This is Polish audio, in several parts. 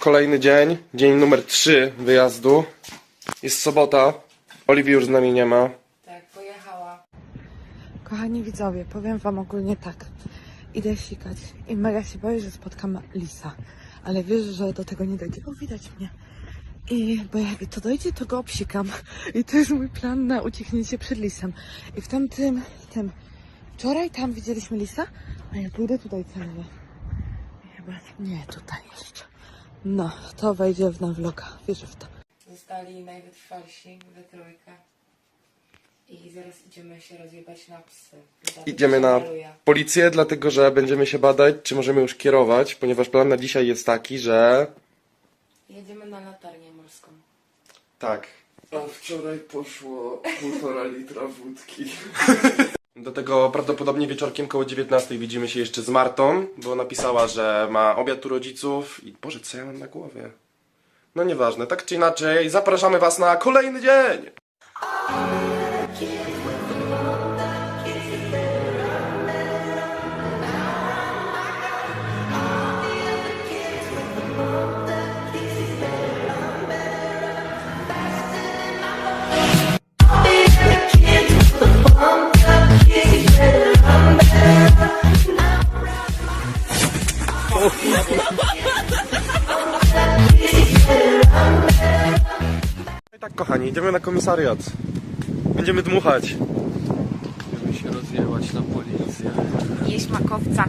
Kolejny dzień, dzień numer 3 wyjazdu. Jest sobota. Oliwii już z nami nie ma. Tak, pojechała. Kochani widzowie, powiem wam ogólnie tak. Idę sikać i mega się boję, że spotkam lisa. Ale wiesz, że do tego nie dojdzie. O, widać mnie. I bo jak to dojdzie, to go obsikam. I to jest mój plan na ucieknięcie przed lisem. I w tamtym, tym, wczoraj tam widzieliśmy lisa, a ja pójdę tutaj celowo. I Chyba nie tutaj jeszcze. No, to wejdzie w na vloga. Wierzę w to. Zostali najwytrwalsi we trójkę. I zaraz idziemy się rozjebać na psy. Idziemy się na maluje. policję, dlatego że będziemy się badać, czy możemy już kierować, ponieważ plan na dzisiaj jest taki, że... Jedziemy na latarnię morską. Tak. A wczoraj poszło półtora litra wódki. Do tego prawdopodobnie wieczorkiem koło 19 widzimy się jeszcze z Martą, bo napisała, że ma obiad u rodziców i Boże, co ja mam na głowie? No nieważne, tak czy inaczej, zapraszamy Was na kolejny dzień! I tak kochani, idziemy na komisariat. Będziemy dmuchać. Żeby się rozjechać na policję. Jeść makowca.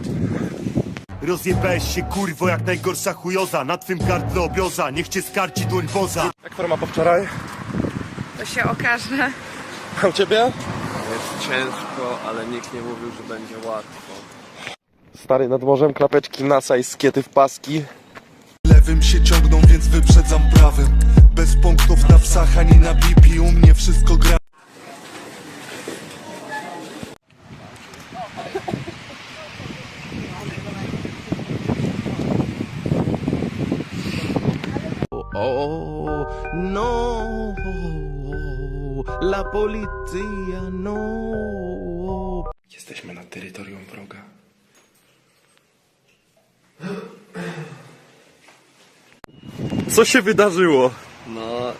Rozjebałeś się kurwo jak najgorsza chujoza Na twym gardle obioza, niech cię skarci dłoń boza Jak forma po wczoraj? To się okaże. A u Ciebie? Jest ciężko, ale nikt nie mówił, że będzie łatwo. Stary nad morzem, klapeczki NASA i skiety w paski. Lewym się ciągną, więc wyprzedzam prawym Bez punktów na psach ani na bipi U mnie wszystko gra Oh, no. La policía, no. Jesteśmy na terytorium wroga. Co się wydarzyło? No,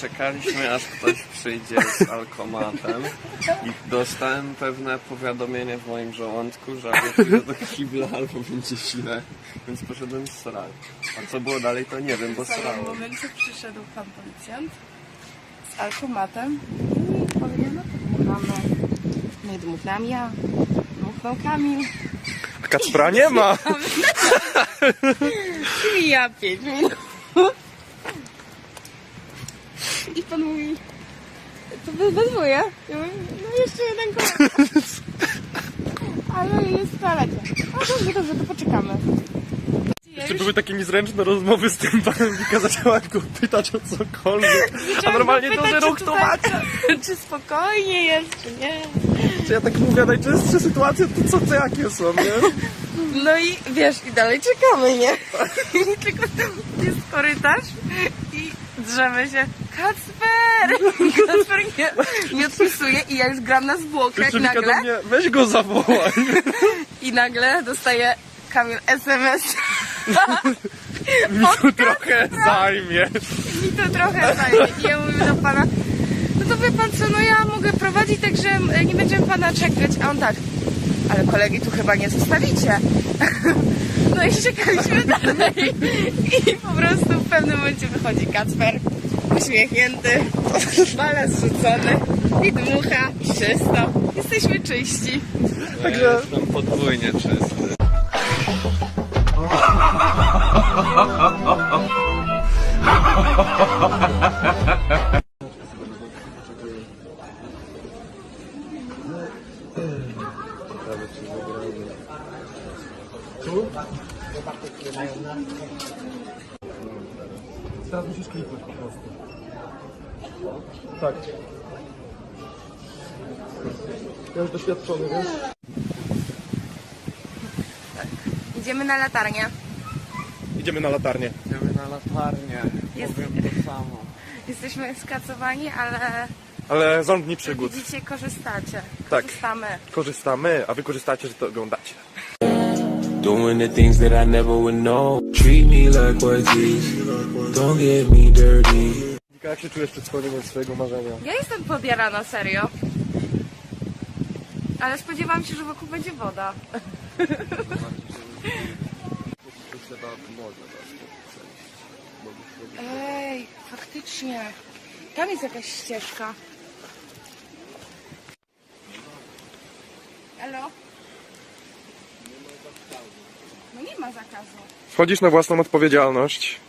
czekaliśmy aż ktoś przyjdzie z alkomatem i dostałem pewne powiadomienie w moim żołądku, że albo do kibla, albo będzie źle, więc poszedłem srać. A co było dalej, to nie wiem, bo W samym srałem. momencie przyszedł pan policjant z alkomatem i powiedział, no to dmuchamy. No i dmucham ja, dmuchnął Kamil A Kacpra nie ma! i ja pięć minut. I pan mówi, to wy we dwoje? Ja mówię, no jeszcze jeden kolega. Ale jest w toalecie. A dobrze, dobrze, to poczekamy. Ja Jeszcze już były takie niezręczne rozmowy z tym panem Wika, zaczęłam go pytać o cokolwiek. A normalnie to, że ruch tutaj- tłumaczy. Czy spokojnie jest, czy nie? Czy ja tak mówię, najczęstsze sytuacje to co to jakie są, nie? No i wiesz, i dalej czekamy, nie? I tylko tam jest korytarz i drzemy się. Kacper! I Kacper nie, nie odpisuje i ja już gram na zwłokach do nagle mnie, weź go zawołaj. i nagle dostaję Kamil SMS. Mi tu trochę zajmie. Mi to trochę zajmie. I ja mówię do pana, no to wie pan co, no ja mogę prowadzić, także e, nie będziemy pana czekać. A on tak, ale kolegi tu chyba nie zostawicie. No i czekaliśmy dalej. I po prostu w pewnym momencie wychodzi Kacper, uśmiechnięty, balans zrzucony i dmucha, czysto. Jesteśmy czyści. Także- Ja jestem podwójnie czysty. Teraz musisz kliknąć po prostu. Tak. Ja już doświadczony, wiesz? Idziemy na latarnię. Idziemy na latarnię. Idziemy na latarnię. Jest- Powiem to samo. Jesteśmy skacowani, ale Ale dni przygód. widzicie, korzystacie. Tak. Korzystamy. Korzystamy, a wy korzystacie, że to oglądacie. Doing the things that I never would know. treat me like white teeth. Don't get me dirty. Jak się czujesz przed spełnieniem swojego marzenia? Ja jestem podjarana, serio. Ale spodziewałam się, że wokół będzie woda. Ej, faktycznie. Tam jest jakaś ścieżka. Elo? No nie ma zakazu. Wchodzisz na własną odpowiedzialność.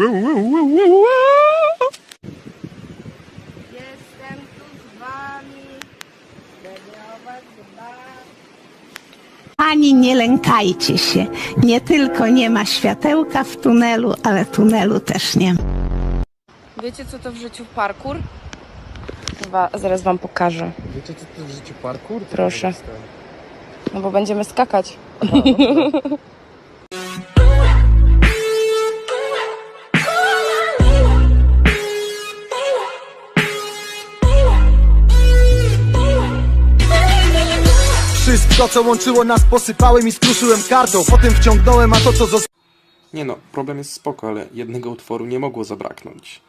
Jestem tu z wami. Będę o was dbać. Ani nie lękajcie się. Nie tylko nie ma światełka w tunelu, ale tunelu też nie ma. Wiecie co to w życiu parkour? Chyba zaraz wam pokażę. Wiecie co to w życiu parkour? Proszę. No bo będziemy skakać. Wszystko co łączyło nas posypałem i skruszyłem kartą. Potem wciągnąłem, a to co zostało Nie no, problem jest spoko, ale jednego utworu nie mogło zabraknąć.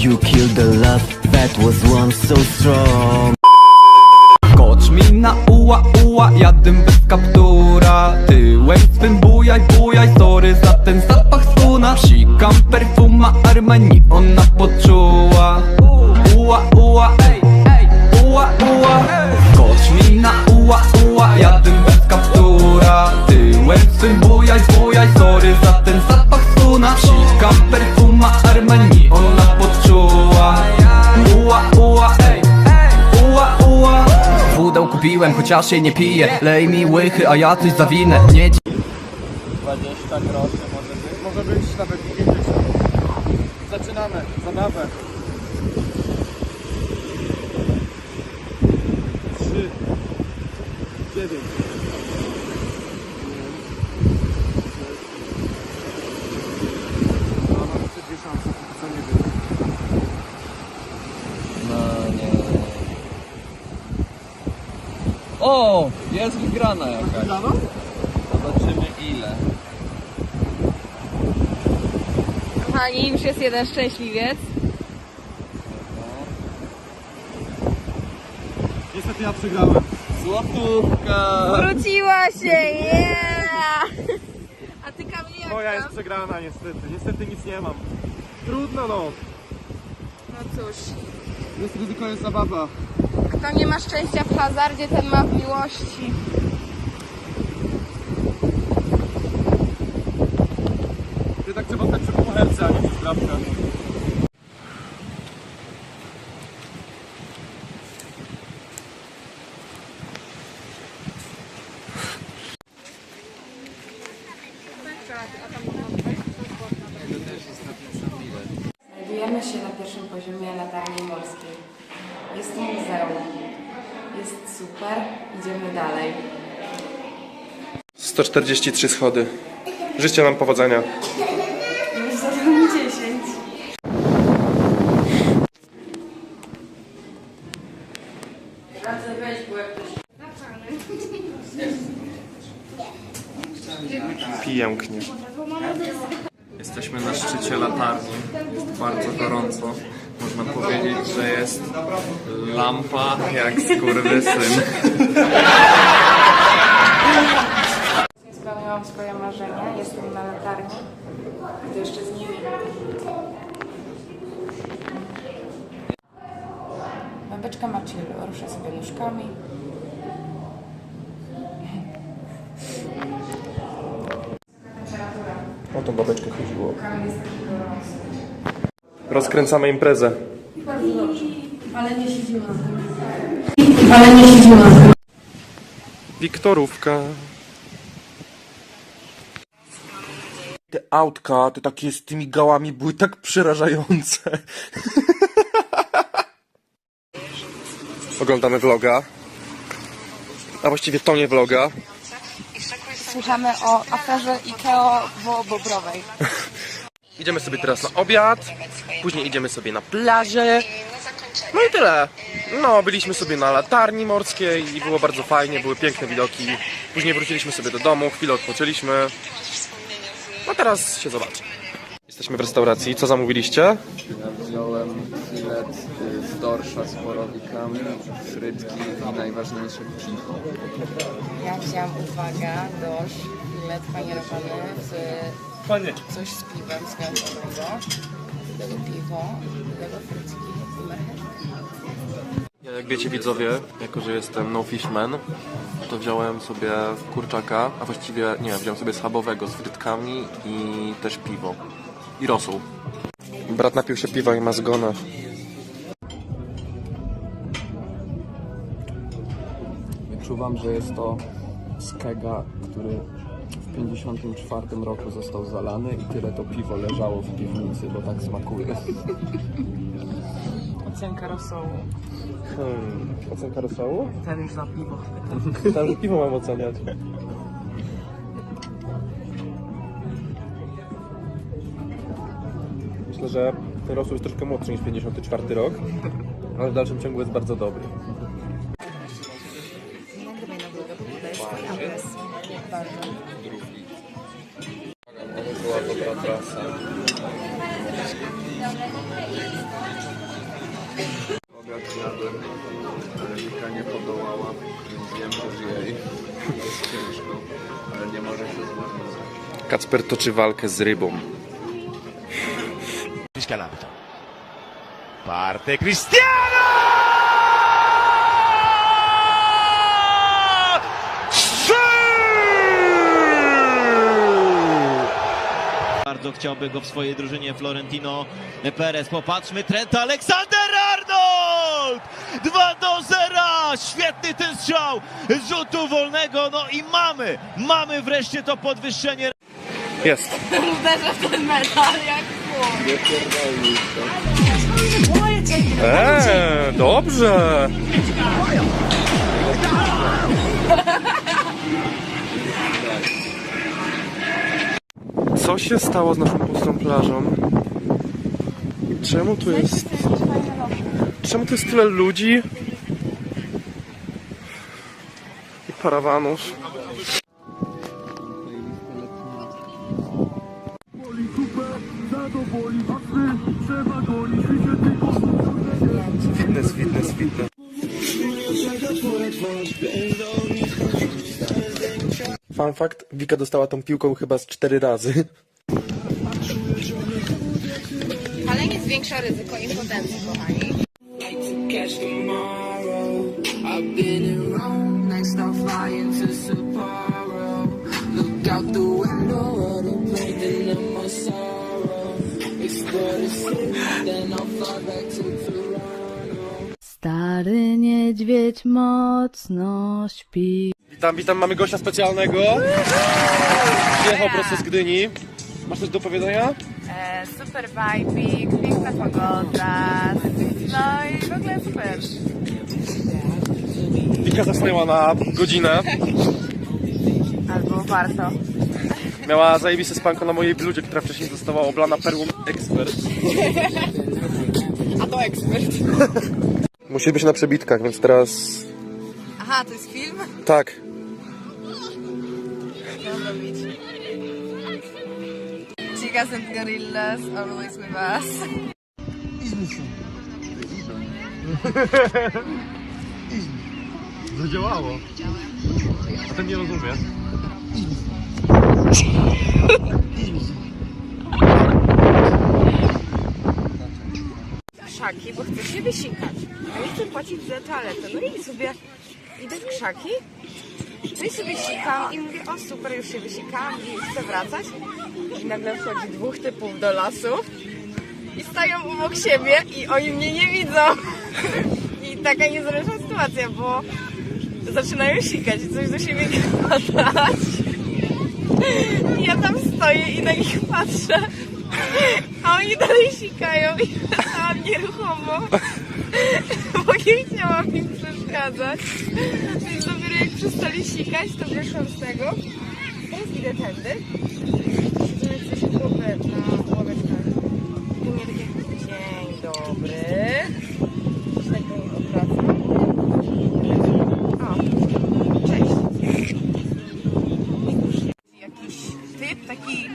You killed the love that was once so strong. Kocz mi na uła, uła, jadym bez kaptura. Tyłem swym bujaj, bujaj, sorry za ten zapach spuna Sikam perfuma Armani, ona poczuła Uła, uła, ej, ej, uła, uła Kocz mi na uła, uła, jadym bez kaptura. Tyłem swym bujaj, bujaj, sorry za ten zapach spuna Sikam perfuma Armani, ona poczuła. Uła, uła, ej, uła, uła. Wódę kupiłem, chociaż jej nie piję. Lej mi łychy, a ja coś zawinę. Nie 20 groszy może być. Może być nawet 50. Zaczynamy, zabawę. 9. No nie. O! Jest wygrana jakaś. Zobaczymy ile. Kochani, już jest jeden szczęśliwiec. Niestety ja przegrałem. Złotówka! Wróciła się, yeah! A ty Kamil jak Moja jest tam? przegrana niestety. Niestety nic nie mam. Trudno no. No cóż, Jest ryzyko, jest zabawa. kto nie ma szczęścia w hazardzie, ten ma w miłości. Ty tak trzeba stać przy kuchence, a nie przy sprawkach. Znajdujemy się na pierwszym poziomie latarni morskiej. Jest to muzeum. Jest super. Idziemy dalej. 143 schody. Życzę nam powodzenia. Już za 10. Pięknie. Jesteśmy na szczycie latarni. Jest bardzo gorąco. Można powiedzieć, że jest lampa jak skurwysyn. Spełniłam swoje marzenia. Jestem na latarni. To jeszcze z nimi. Babeczka ma chill. Rusza sobie nóżkami. O tą babeczkę chodziło. Rozkręcamy imprezę. Wiktorówka. Te autka, te takie z tymi gałami były tak przerażające. Oglądamy vloga. A właściwie to nie vloga. Słuchamy o aferze Ikeo Bobrowej. Idziemy sobie teraz na obiad, później idziemy sobie na plażę. No i tyle. No, byliśmy sobie na latarni morskiej i było bardzo fajnie, były piękne widoki. Później wróciliśmy sobie do domu, chwilę odpoczęliśmy. No teraz się zobaczy. Jesteśmy w restauracji. Co zamówiliście? Ja wziąłem filet z dorsza z borowikami, frytki i najważniejsze piwo. Ja wziąłam, uwaga, dosz, filet panierowany z coś z piwem z gęstowego. Do tego piwo, tego frytki i. Ja jak wiecie widzowie, jako że jestem no fishman, to wziąłem sobie kurczaka, a właściwie nie, wziąłem sobie schabowego z frytkami i też piwo. I rosół. Brat napił się piwa i ma zgona. Wyczuwam, że jest to z kega, który w 54 roku został zalany i tyle to piwo leżało w piwnicy, bo tak smakuje. Ocenka rosołu. Hmm, ocenka rosołu? Ten już za piwo. Tam, że piwo mam oceniać. Myślę, że ten rosół jest troszkę młodszy niż 54 rok, ale w dalszym ciągu jest bardzo dobry. Kacper toczy walkę z rybą. Scalabito. Parte Cristiano! Bardzo chciałby go w swojej drużynie Florentino Perez. Popatrzmy, Trent Alexander-Arnold! 2 do 0! Świetny ten strzał z rzutu wolnego. No i mamy, mamy wreszcie to podwyższenie. Jest. Uderzę w ten medal jak Nie pierdolnij to. Eee, dobrze. Co się stało z naszą pustą plażą? Czemu tu jest... Czemu tu jest tyle ludzi? I parawanów. Fun fact, Wika dostała tą piłką chyba z cztery razy. Ale nie zwiększa ryzyko impotencji, kochani. Stary niedźwiedź mocno śpi. Witam, witam, mamy gościa specjalnego. Przyjechał prosto z Gdyni. Masz coś do powiedzenia? E, super vibe, piękna pogoda. No i w ogóle super. Wika zasnęła na godzinę. Albo warto. Miała zajebiste spanko na mojej bludzie, która wcześniej została oblana perłą ekspert. A to ekspert. Musi być na przebitkach, więc teraz... Aha, to jest film? Tak. Chicas and gorillas always with us. Zadziałało. A ten nie rozumie. krzaki, bo chcę się wysikać. A nie chcę płacić za toaletę. No i sobie idę w krzaki. I sobie sikam i mówię, o super, już się wysikałam i chcę wracać. I nagle wchodzi dwóch typów do lasu i stają obok siebie i oni mnie nie widzą. I taka niezręczna sytuacja, bo zaczynają sikać i coś do siebie gadać. I ja tam stoję i na nich patrzę. A oni dalej sikają i ja stałam nieruchomo, bo nie chciałam im przeszkadzać. Więc dopiero jak przestali sikać, to wyszłam z tego. Teraz idę tędy. Zobaczmy, co się głowę na ławeczkach. I mnie takie, dzień dobry. Cześć. Jakiś typ, taki,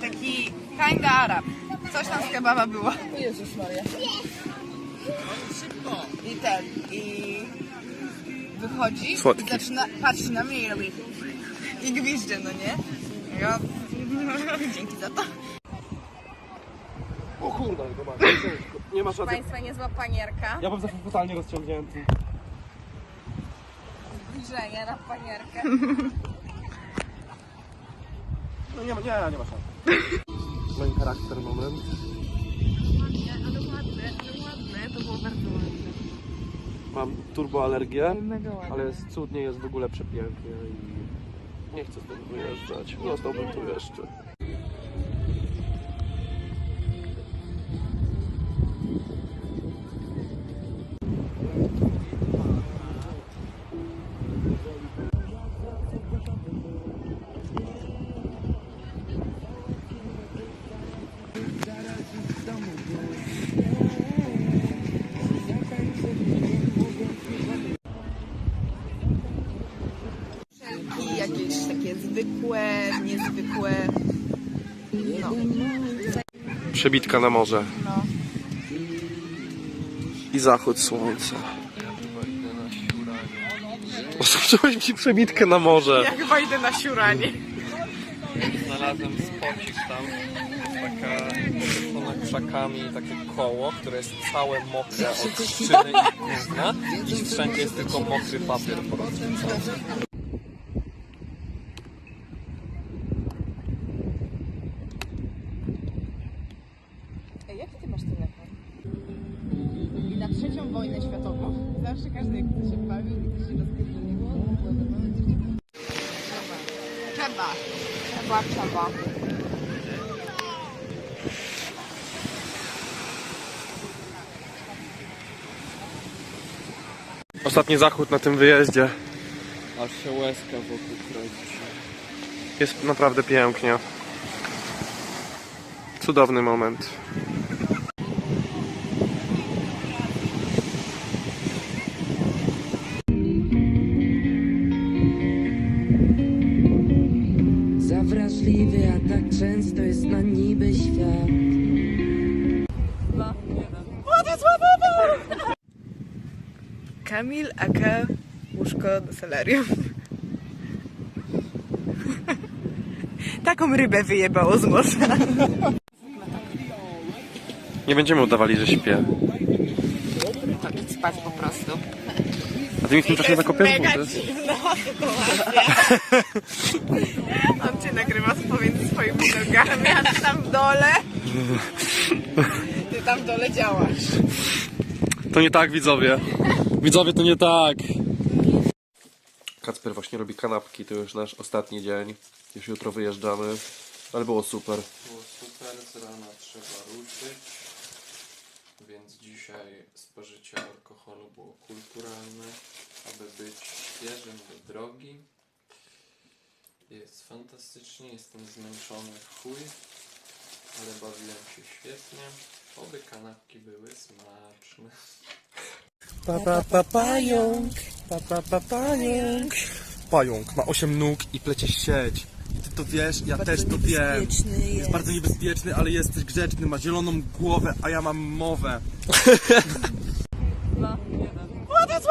taki kinda Arab. Coś tam z kebaba było. Jezus Maria. Wychodzi Słodki. i zaczyna, patrzy na mnie i robi i gwizdże, no nie? Ja... Dzięki za to. O kurde, zobacz, nie masz rady. Państwa niezła panierka. Ja bym zawsze totalnie rozciągnięty. Zbliżenie na panierkę. No nie, nie, nie masz rady. Main charakter moment. Ale ładne, ale ładne, to było bardzo ładne. Mam turboalergię, Mega ładne. ale jest cudnie, jest w ogóle przepięknie i nie chcę stąd wyjeżdżać. Zostałbym tu jeszcze. Przebitka na morze. I zachód słońca. Zacząłeś mi przebitkę na morze. Ja chyba idę na siuranie. Znalazłem spocik tam, taka ponad krzakami takie koło, które jest całe mokre od trzciny i gówna i wszędzie jest tylko mokry papier porozrzucony. Ej, jaki ty masz telefon? I na trzecią wojnę światową zawsze każdy jak chce się bawi i chce się rozpytać do niego, to Trzeba. Trzeba, trzeba. Ostatni zachód na tym wyjeździe. Aż się łezka wokół kręci. Jest naprawdę pięknie. Cudowny moment. Kamil aka łóżko do solarium. Taką rybę wyjebało z morza. Nie będziemy udawali, że śpię. To idź spać po prostu. A ty mi w tym czasie zakopiesz Mega buty. dziwna sytuacja. On cię nagrywa pomiędzy swoimi nogami, a ty tam w dole. Ty tam w dole działasz. To nie tak, widzowie. Widzowie, to nie tak. Kacper właśnie robi kanapki, to już nasz ostatni dzień. Już jutro wyjeżdżamy, ale było super. Było super, z rana trzeba ruszyć, więc dzisiaj spożycie alkoholu było kulturalne, aby być świeżym do drogi. Jest fantastycznie, jestem zmęczony w chuj, ale bawiłem się świetnie. Oby kanapki były smaczne. Pa, pa, pa, pająk, pa, pa, pa, pająk. Pająk ma 8 nóg i plecie sieć. I ty to wiesz, ja też to wiem. Jest. bardzo niebezpieczny, ale jesteś grzeczny, ma zieloną głowę, a ja mam mowę. What is